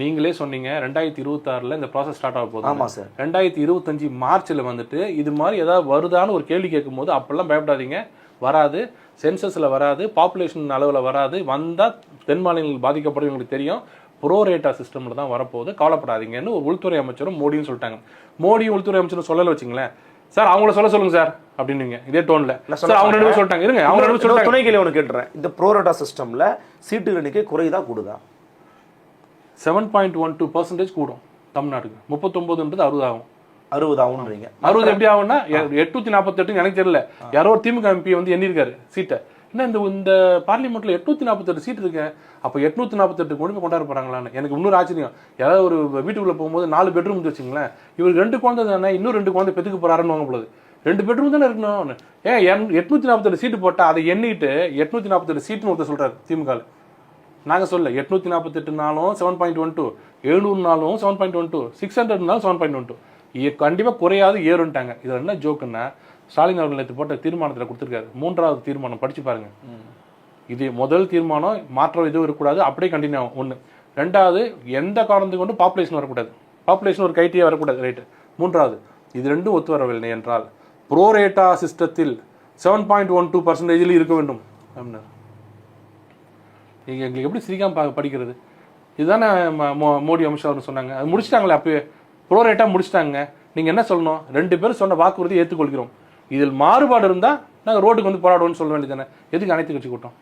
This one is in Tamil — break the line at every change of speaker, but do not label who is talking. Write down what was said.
நீங்களே சொன்னீங்க ரெண்டாயிரத்தி இருபத்தாறுல இந்த ப்ராசஸ் ஸ்டார்ட் ஆக போகுது
ஆமா சார்
ரெண்டாயிரத்தி இருபத்தஞ்சு மார்ச்ல வந்துட்டு இது மாதிரி ஏதாவது வருதான்னு ஒரு கேள்வி கேட்கும்போது அப்பெல்லாம் பயப்படாதீங்க. வராது. சென்சஸ்ல வராது. பாப்புலேஷன் அளவுல வராது. வந்தா தென் மாநிலங்கள் பாதிக்கப்படும் எங்களுக்கு தெரியும். ப்ரோ ரேட்டா சிஸ்டம்ல தான் வரப்போகுது. கவலைப்படாதீங்கன்னு ஒரு உள்துறை அமைச்சரும் மோடியும் சொல்லிட்டாங்க. மோடியும் உள்துறை அமைச்சரும் சொல்லல வச்சுங்களேன். சார் அவங்கள சொல்ல சொல்லுங்க சார் அப்படின்னீங்க. இதே டோன்ல சார் அவங்க ரெண்டு. சொல்லிட்டாங்க. இருங்க அவங்க ரெண்டு சொல்லிட்டாங்க.
துணை கேள்வி ஒன்று கேட்டுறேன். இந்த ப்ரோரேட்டா சிஸ்டம்ல சீட்டு எண்ணிக்கை குறையுதா கூடுதா?
Seven point one two percentage கூடும் தமிழ்நாட்டுக்கு. முப்பத்தொன்பதுன்றது அறுபது ஆகும்.
அறுபது ஆகுன்றீங்க
அறுபது எப்படி ஆகும்னா எட்நூத்தி நாற்பத்தெட்டு எனக்கு தெரியல. யாரோ ஒரு திமுக எம்பி வந்து எண்ணிருக்காரு சீட்டை. என்ன இந்த இந்த பார்லிமெண்ட்ல எட்நூத்தி நாற்பத்தெட்டு சீட் இருக்கு? அப்ப எட்நூத்தி நாற்பத்தெட்டு போய் கொண்டாட போறாங்களான்னு. எனக்கு இன்னொரு ஆச்சரியம். யாராவது ஒரு வீட்டுக்குள்ள போகும்போது நாலு பெட்ரூம் வச்சுங்களேன் இவருக்கு ரெண்டு குழந்தை தானே இன்னும் ரெண்டு குழந்தை பெத்துக்கு போறாருன்னு வாங்க பொழுது ரெண்டு பெட்ரூம் தானே இருக்கணும். ஏன் எட்நூத்தி நாற்பத்தெட்டு சீட்டு போட்டா அதை எண்ணிட்டு எட்நூத்தி நாற்பத்தெட்டு சீட்டுன்னு ஒருத்தர் சொல்றாரு திமுக நாங்கள் சொல்ல எட்நூற்றி நாற்பத்தெட்டுனாலும் seven point one two எழுநூறுனாலும் seven point one two six ஹண்ட்ரட்னாலும் seven point one two கண்டிப்பாக குறையாது ஏறுன்ட்டாங்க. இதில் என்ன ஜோக்குன்னா ஸ்டாலின் அவர்கள் நேற்று போட்ட தீர்மானத்தில் கொடுத்துருக்காரு. மூன்றாவது தீர்மானம் படிச்சு பாருங்க. இது முதல் தீர்மானம் மாற்றம் எதுவும் இருக்கக்கூடாது அப்படியே கண்டினியூ ஆகும். ஒன்று ரெண்டாவது எந்த காரணத்துக்கு கொண்டு பாப்புலேஷன் வரக்கூடாது. பாப்புலேஷன் ஒரு கைட்டியே வரக்கூடாது ரைட்டு மூன்றாவது இது ரெண்டும் ஒத்து வரவில்லை என்றால் ப்ரோரேட்டா சிஸ்டத்தில் செவன் பாயிண்ட் ஒன் டூ பர்சன்டேஜில் இருக்க வேண்டும். அப்படின்னாரு. நீங்கள் எங்களுக்கு எப்படி சிரிக்காம பா படிக்கிறது? இதுதானே ம- மோ- மோடி அமித்ஷா அவர் சொன்னாங்க. அது முடிச்சிட்டாங்களே அப்பயே ப்ரோரேட்டாக முடிச்சிட்டாங்க. நீங்கள் என்ன சொல்லணும்? ரெண்டு பேரும் சொன்ன வாக்குறுதியை ஏற்றுக்கொள்கிறோம். இதில் மாறுபாடு இருந்தால் நாங்கள் ரோட்டுக்கு வந்து போராடுவோம்னு சொல்ல வேண்டியதானே எதுக்கு அனைத்து கட்சி கூட்டம்?